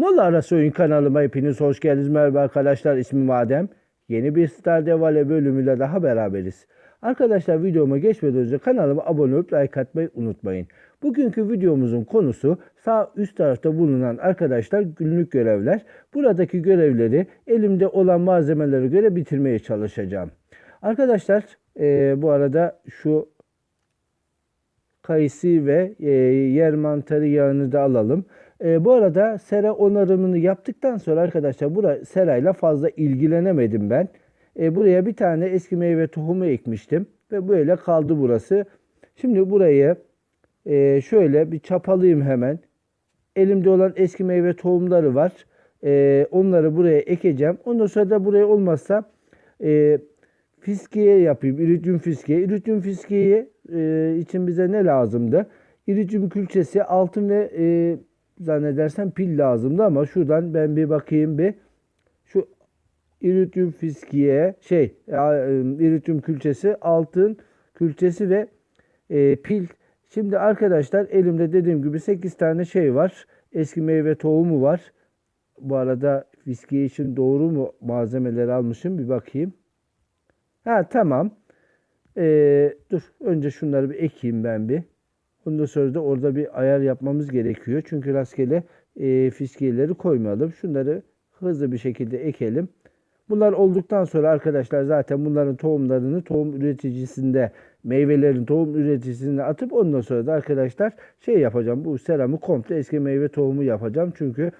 Molla Oyun kanalıma hepiniz hoş geldiniz. Merhaba arkadaşlar ismim Adem. Yeni bir Stardew Valley bölümüyle daha beraberiz. Arkadaşlar videoma geçmeden önce kanalıma abone olup like atmayı unutmayın. Bugünkü videomuzun konusu sağ üst tarafta bulunan arkadaşlar günlük görevler. Buradaki görevleri elimde olan malzemelere göre bitirmeye çalışacağım. Arkadaşlar eee, bu arada şu kayısı ve e, yer mantarı yağını da alalım. E, bu arada sera onarımını yaptıktan sonra arkadaşlar bura serayla fazla ilgilenemedim ben. E, buraya bir tane eski meyve tohumu ekmiştim ve böyle kaldı burası. Şimdi burayı e, şöyle bir çapalayayım hemen. Elimde olan eski meyve tohumları var. E, onları buraya ekeceğim. Ondan sonra da buraya olmazsa e, fiskiye yapayım. İridium fiskiye. İridium fiskiye e, için bize ne lazımdı? İridium külçesi, altın ve e, zannedersem pil lazımdı ama şuradan ben bir bakayım bir. Şu iridium fiskiye şey e, iridium külçesi, altın külçesi ve e, pil. Şimdi arkadaşlar elimde dediğim gibi 8 tane şey var. Eski meyve tohumu var. Bu arada fiskiye için doğru mu malzemeleri almışım bir bakayım. Ha tamam. Ee, dur önce şunları bir ekeyim ben bir. Ondan sonra da orada bir ayar yapmamız gerekiyor. Çünkü rastgele e, fiskiyeleri koymayalım. Şunları hızlı bir şekilde ekelim. Bunlar olduktan sonra arkadaşlar zaten bunların tohumlarını tohum üreticisinde meyvelerin tohum üreticisine atıp ondan sonra da arkadaşlar şey yapacağım. Bu seramı komple eski meyve tohumu yapacağım. Çünkü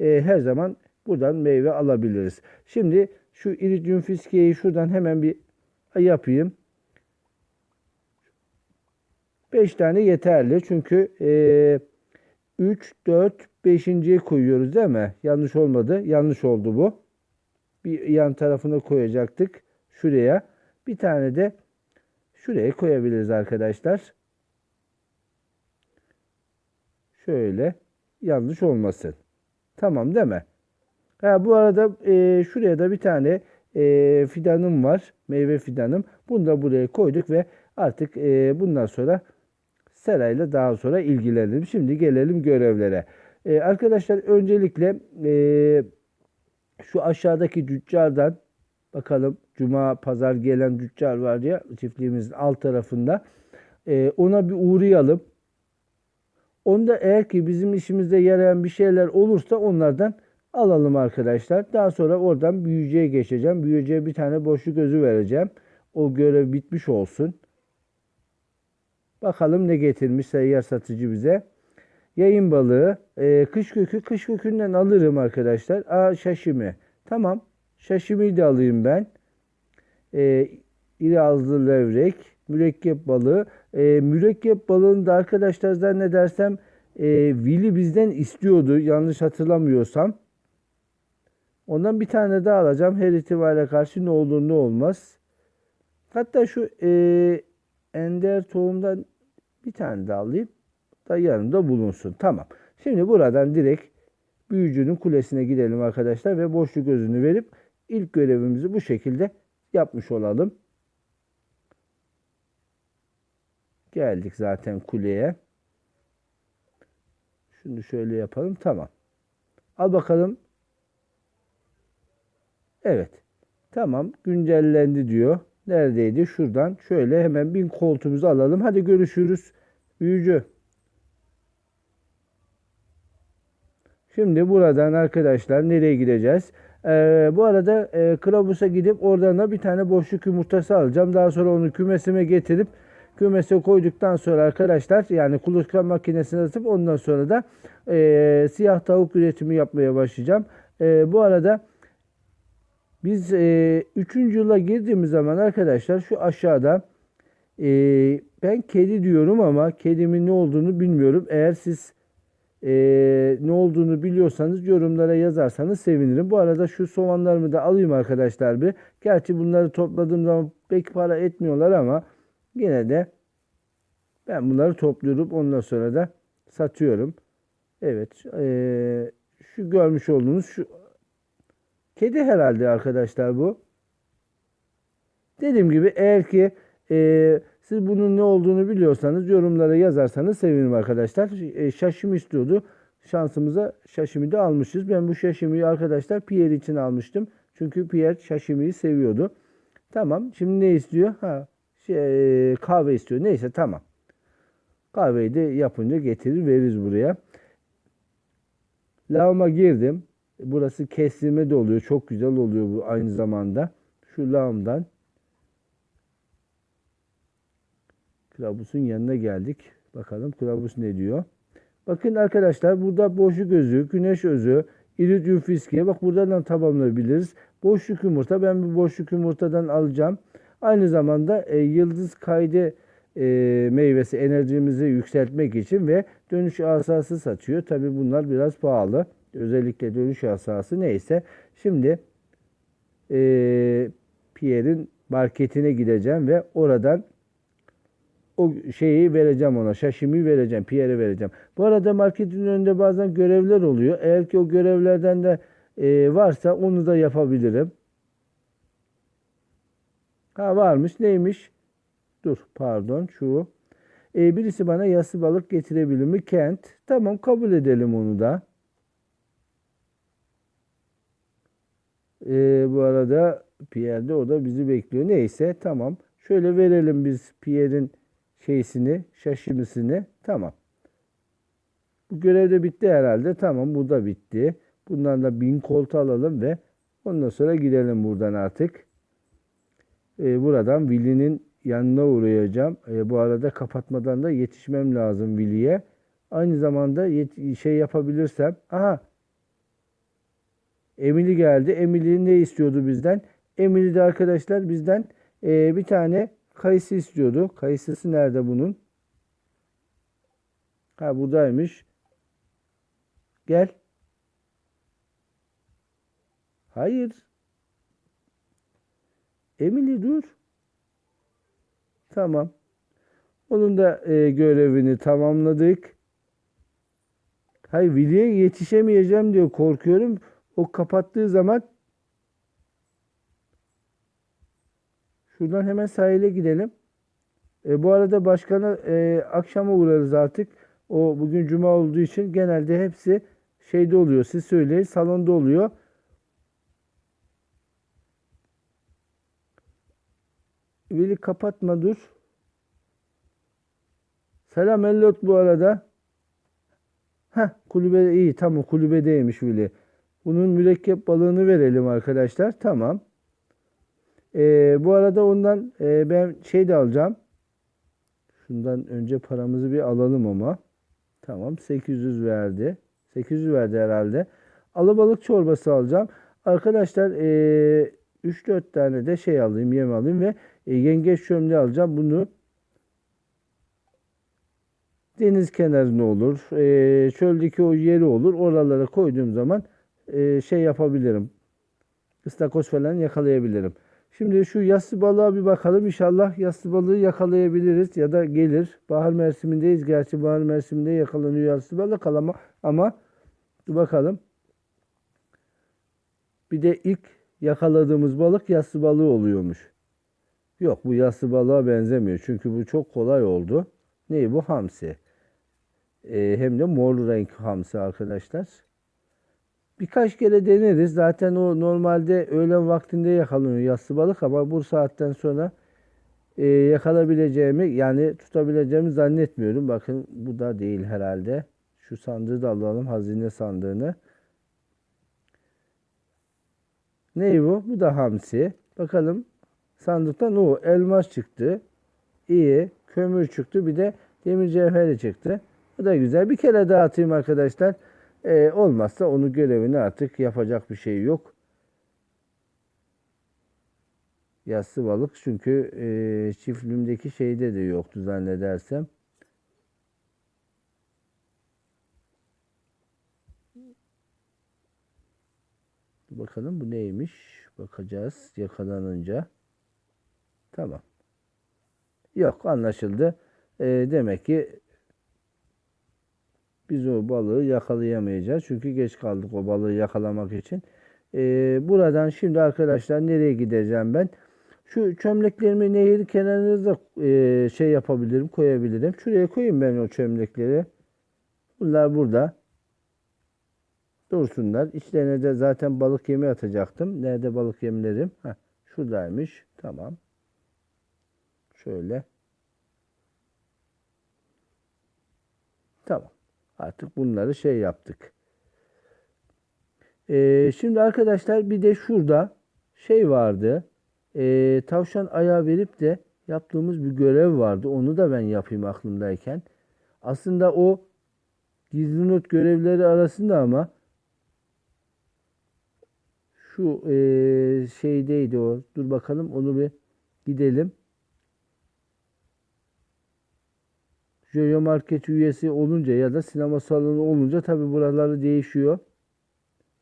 e, her zaman buradan meyve alabiliriz. Şimdi şu iridium fiskiyeyi şuradan hemen bir yapayım. 5 tane yeterli. Çünkü e, 3, 4, 5.yi koyuyoruz değil mi? Yanlış olmadı. Yanlış oldu bu. Bir yan tarafına koyacaktık. Şuraya. Bir tane de şuraya koyabiliriz arkadaşlar. Şöyle. Yanlış olmasın. Tamam değil mi? Ha, bu arada e, şuraya da bir tane e, fidanım var. Meyve fidanım. Bunu da buraya koyduk ve artık e, bundan sonra serayla daha sonra ilgilenelim. Şimdi gelelim görevlere. E, arkadaşlar öncelikle e, şu aşağıdaki tüccardan bakalım cuma pazar gelen tüccar var ya çiftliğimizin alt tarafında. E, ona bir uğrayalım. Onda eğer ki bizim işimizde yarayan bir şeyler olursa onlardan alalım arkadaşlar. Daha sonra oradan büyücüye geçeceğim. Büyücüye bir tane boşluk gözü vereceğim. O görev bitmiş olsun. Bakalım ne getirmiş seyyar satıcı bize. Yayın balığı, e, kış kökü, kış kökünden alırım arkadaşlar. Aa şaşimi. Tamam. Şaşimiyi de alayım ben. E, iri ağızlı levrek, mürekkep balığı. E, mürekkep balığını da arkadaşlar zannedersem e, Willy bizden istiyordu. Yanlış hatırlamıyorsam. Ondan bir tane daha alacağım. Her ihtimale karşı ne olur ne olmaz. Hatta şu e, ender tohumdan bir tane daha alayım. Da yanımda bulunsun. Tamam. Şimdi buradan direkt büyücünün kulesine gidelim arkadaşlar ve boşluk gözünü verip ilk görevimizi bu şekilde yapmış olalım. Geldik zaten kuleye. Şunu şöyle yapalım. Tamam. Al bakalım. Evet. Tamam. Güncellendi diyor. Neredeydi? Şuradan. Şöyle hemen bin koltuğumuzu alalım. Hadi görüşürüz. Büyücü. Şimdi buradan arkadaşlar nereye gideceğiz? Ee, bu arada e, Kılavuz'a gidip oradan da bir tane boşluk yumurtası alacağım. Daha sonra onu kümesime getirip kümese koyduktan sonra arkadaşlar yani kuluçka makinesine atıp ondan sonra da e, siyah tavuk üretimi yapmaya başlayacağım. E, bu arada biz 3. E, yıla girdiğimiz zaman arkadaşlar şu aşağıda e, ben kedi diyorum ama kedimin ne olduğunu bilmiyorum. Eğer siz e, ne olduğunu biliyorsanız yorumlara yazarsanız sevinirim. Bu arada şu soğanlarımı da alayım arkadaşlar bir. Gerçi bunları topladığım zaman pek para etmiyorlar ama yine de ben bunları topluyorum. Ondan sonra da satıyorum. Evet. E, şu görmüş olduğunuz şu kedi herhalde arkadaşlar bu. Dediğim gibi eğer ki e, siz bunun ne olduğunu biliyorsanız yorumlara yazarsanız sevinirim arkadaşlar. E, şaşım istiyordu. şansımıza şaşimi de almışız. Ben bu şaşimiyi arkadaşlar Pierre için almıştım. Çünkü Pierre şaşimiyi seviyordu. Tamam. Şimdi ne istiyor? Ha, şey, kahve istiyor. Neyse tamam. Kahveyi de yapınca getirir veririz buraya. Lağıma girdim. Burası kestirme de oluyor. Çok güzel oluyor bu aynı zamanda. Şu lağımdan kılavuzun yanına geldik. Bakalım kılavuz ne diyor. Bakın arkadaşlar burada boşluk özü, güneş özü, iridium fiskiye bak buradan tamamlayabiliriz. Boşluk yumurta ben bu boşluk yumurtadan alacağım. Aynı zamanda e, yıldız kaydı e, meyvesi enerjimizi yükseltmek için ve dönüş asası satıyor. Tabi bunlar biraz pahalı. Özellikle dönüş asası neyse. Şimdi e, Pierre'in marketine gideceğim ve oradan o şeyi vereceğim ona. Şaşimi vereceğim. Pierre'e vereceğim. Bu arada marketin önünde bazen görevler oluyor. Eğer ki o görevlerden de e, varsa onu da yapabilirim. Ha varmış. Neymiş? Dur pardon şu. E, birisi bana yassı balık getirebilir mi? Kent. Tamam kabul edelim onu da. E, bu arada Pierre de o da bizi bekliyor. Neyse tamam. Şöyle verelim biz Pierre'in şeysini, şaşimisini. Tamam. Bu görev de bitti herhalde. Tamam bu da bitti. Bundan da bin koltu alalım ve ondan sonra gidelim buradan artık. Ee, buradan Willy'nin yanına uğrayacağım. Ee, bu arada kapatmadan da yetişmem lazım Willy'ye. Aynı zamanda şey yapabilirsem. Aha. Emily geldi. Emily ne istiyordu bizden? Emily de arkadaşlar bizden e, bir tane kayısı istiyordu. Kayısısı nerede bunun? Ha buradaymış. Gel. Hayır. Emily dur. Tamam. Onun da e, görevini tamamladık. Hayır Willy'e yetişemeyeceğim diyor korkuyorum. O kapattığı zaman Şuradan hemen sahile gidelim. E, bu arada başkana e, akşama uğrarız artık. O bugün cuma olduğu için genelde hepsi şeyde oluyor. Siz söyleyin salonda oluyor. Veli kapatma dur. Selam Ellot bu arada. Heh kulübe iyi tamam kulübedeymiş Veli. Bunun mürekkep balığını verelim arkadaşlar. Tamam. Ee, bu arada ondan e, ben şey de alacağım. Şundan önce paramızı bir alalım ama. Tamam 800 verdi. 800 verdi herhalde. Alabalık çorbası alacağım. Arkadaşlar e, 3-4 tane de şey alayım yem alayım ve e, yengeç çömleği alacağım. Bunu deniz kenarına olur. E, çöldeki o yeri olur. Oralara koyduğum zaman e, şey yapabilirim. Istakoz falan yakalayabilirim. Şimdi şu yassı balığa bir bakalım. İnşallah yassı balığı yakalayabiliriz ya da gelir. Bahar mevsimindeyiz. Gerçi bahar mevsiminde yakalanıyor yassı balık ama ama dur bakalım. Bir de ilk yakaladığımız balık yassı balığı oluyormuş. Yok bu yassı balığa benzemiyor. Çünkü bu çok kolay oldu. Ne bu? Hamsi. Ee, hem de mor renk hamsi arkadaşlar. Birkaç kere deneriz. Zaten o normalde öğlen vaktinde yakalanıyor yassı balık ama bu saatten sonra e, yakalayabileceğimi yani tutabileceğimi zannetmiyorum. Bakın bu da değil herhalde. Şu sandığı da alalım. Hazine sandığını. Ne bu? Bu da hamsi. Bakalım sandıktan o elmas çıktı. İyi. Kömür çıktı. Bir de demir cevheri çıktı. Bu da güzel. Bir kere daha atayım arkadaşlar. Ee, olmazsa onu görevini artık yapacak bir şey yok. Yassı balık çünkü e, çiftliğimdeki şeyde de yoktu zannedersem. Bakalım bu neymiş? Bakacağız yakalanınca. Tamam. Yok anlaşıldı. E, demek ki biz o balığı yakalayamayacağız. Çünkü geç kaldık o balığı yakalamak için. Ee, buradan şimdi arkadaşlar nereye gideceğim ben? Şu çömleklerimi nehir kenarınızda e, şey yapabilirim, koyabilirim. Şuraya koyayım ben o çömlekleri. Bunlar burada. dursunlar. İçlerine de zaten balık yemi atacaktım. Nerede balık yemlerim? Heh, şuradaymış. Tamam. Şöyle. Tamam. Artık bunları şey yaptık. Ee, şimdi arkadaşlar bir de şurada şey vardı. Ee, tavşan ayağı verip de yaptığımız bir görev vardı. Onu da ben yapayım aklımdayken. Aslında o gizli not görevleri arasında ama şu ee, şeydeydi o. Dur bakalım onu bir gidelim. Joyo Market üyesi olunca ya da sinema salonu olunca tabi buraları değişiyor.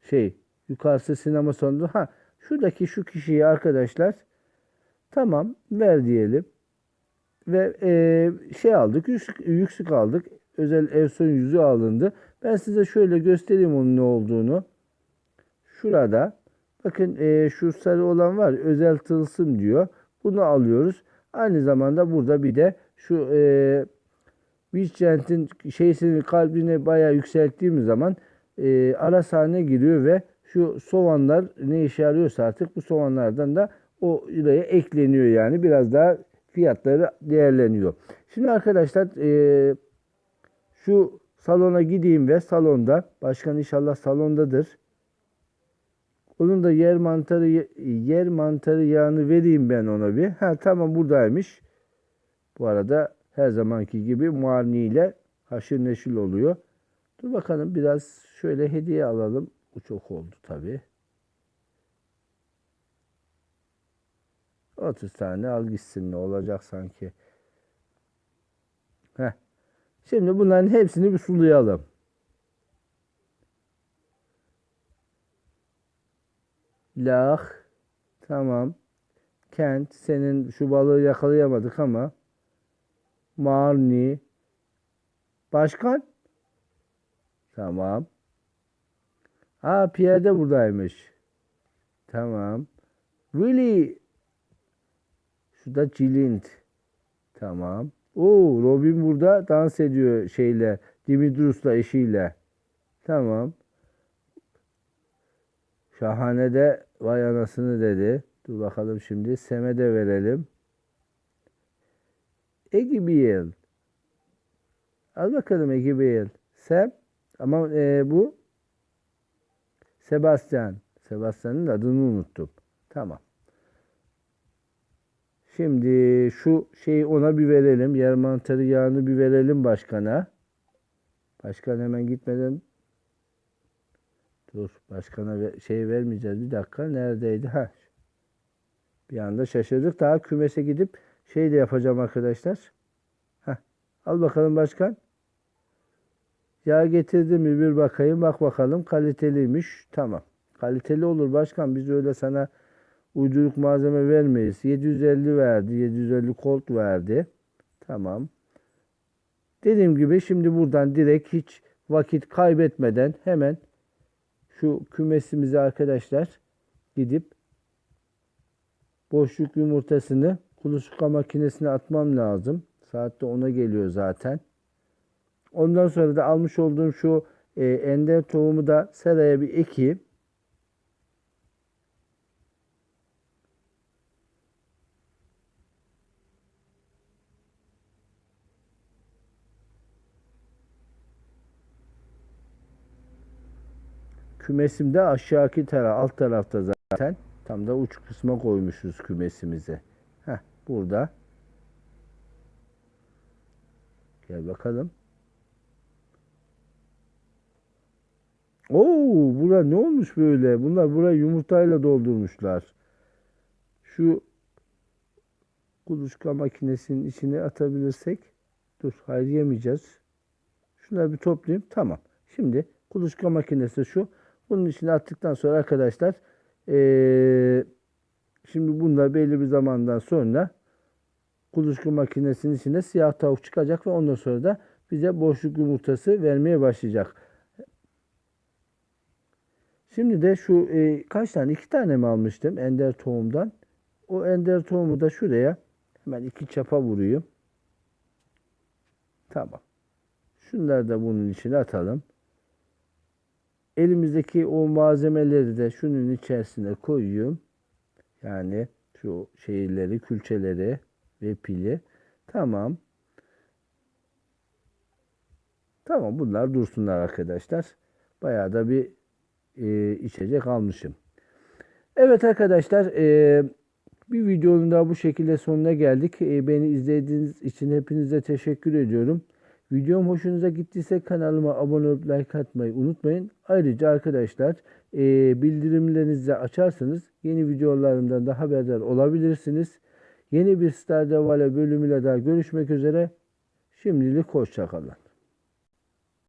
Şey yukarısı sinema salonu. Ha şuradaki şu kişiyi arkadaşlar tamam ver diyelim. Ve e, şey aldık yüksük, yüksük aldık. Özel ev son yüzü alındı. Ben size şöyle göstereyim onun ne olduğunu. Şurada bakın e, şu sarı olan var özel tılsım diyor. Bunu alıyoruz. Aynı zamanda burada bir de şu e, Vincent'in şeysini kalbini bayağı yükselttiğimiz zaman e, ara sahne giriyor ve şu soğanlar ne işe yarıyorsa artık bu soğanlardan da o liraya ekleniyor yani biraz daha fiyatları değerleniyor. Şimdi arkadaşlar e, şu salona gideyim ve salonda başkan inşallah salondadır. Onun da yer mantarı yer mantarı yağını vereyim ben ona bir. Ha tamam buradaymış. Bu arada her zamanki gibi Muarni ile haşır neşir oluyor. Dur bakalım biraz şöyle hediye alalım. Bu çok oldu tabi. 30 tane al gitsin ne olacak sanki. Heh. Şimdi bunların hepsini bir sulayalım. Lah. Tamam. Kent. Senin şu balığı yakalayamadık ama. Marni. Başkan? Tamam. Ha Pierre de buradaymış. Tamam. Willy. Şu da Cilint. Tamam. Oo, Robin burada dans ediyor şeyle. Dimitrus'la eşiyle. Tamam. Şahane de vay anasını dedi. Dur bakalım şimdi. Sem'e de verelim. Egibiel. Al bakalım Egibiel. Sem. Ama e, bu Sebastian. Sebastian'ın adını unuttum. Tamam. Şimdi şu şeyi ona bir verelim. Yer mantarı yağını bir verelim başkana. Başkan hemen gitmeden Dur başkana şey vermeyeceğiz. Bir dakika neredeydi? Ha. Bir anda şaşırdık. Daha kümese gidip şey de yapacağım arkadaşlar. Heh. Al bakalım başkan. Yağ getirdi mi bir bakayım. Bak bakalım kaliteliymiş. Tamam. Kaliteli olur başkan. Biz öyle sana uyduruk malzeme vermeyiz. 750 verdi. 750 kolt verdi. Tamam. Dediğim gibi şimdi buradan direkt hiç vakit kaybetmeden hemen şu kümesimize arkadaşlar gidip boşluk yumurtasını kuluçka makinesine atmam lazım. Saatte ona geliyor zaten. Ondan sonra da almış olduğum şu e, ender tohumu da seraya bir ekeyim. Kümesimde aşağıki taraf, alt tarafta zaten. Tam da uç kısma koymuşuz kümesimizi. Burada. Gel bakalım. Oo, bura ne olmuş böyle? Bunlar burayı yumurtayla doldurmuşlar. Şu kuluçka makinesinin içine atabilirsek. Dur, hayır yemeyeceğiz. Şunları bir toplayayım. Tamam. Şimdi kuluçka makinesi şu. Bunun içine attıktan sonra arkadaşlar eee, şimdi bunlar belli bir zamandan sonra kuluçka makinesinin içinde siyah tavuk çıkacak ve ondan sonra da bize boşluk yumurtası vermeye başlayacak. Şimdi de şu e, kaç tane? iki tane mi almıştım ender tohumdan? O ender tohumu da şuraya hemen iki çapa vurayım. Tamam. Şunları da bunun içine atalım. elimizdeki o malzemeleri de şunun içerisine koyuyorum. Yani şu şeyleri, külçeleri ve pili. Tamam. Tamam bunlar dursunlar arkadaşlar. Bayağı da bir e, içecek almışım. Evet arkadaşlar e, bir videonun daha bu şekilde sonuna geldik. E, beni izlediğiniz için hepinize teşekkür ediyorum. Videom hoşunuza gittiyse kanalıma abone olup like atmayı unutmayın. Ayrıca arkadaşlar e, bildirimlerinizi açarsanız yeni videolarımdan da haberdar olabilirsiniz. Yeni bir Stardew Valley bölümüyle daha görüşmek üzere. Şimdilik hoşçakalın.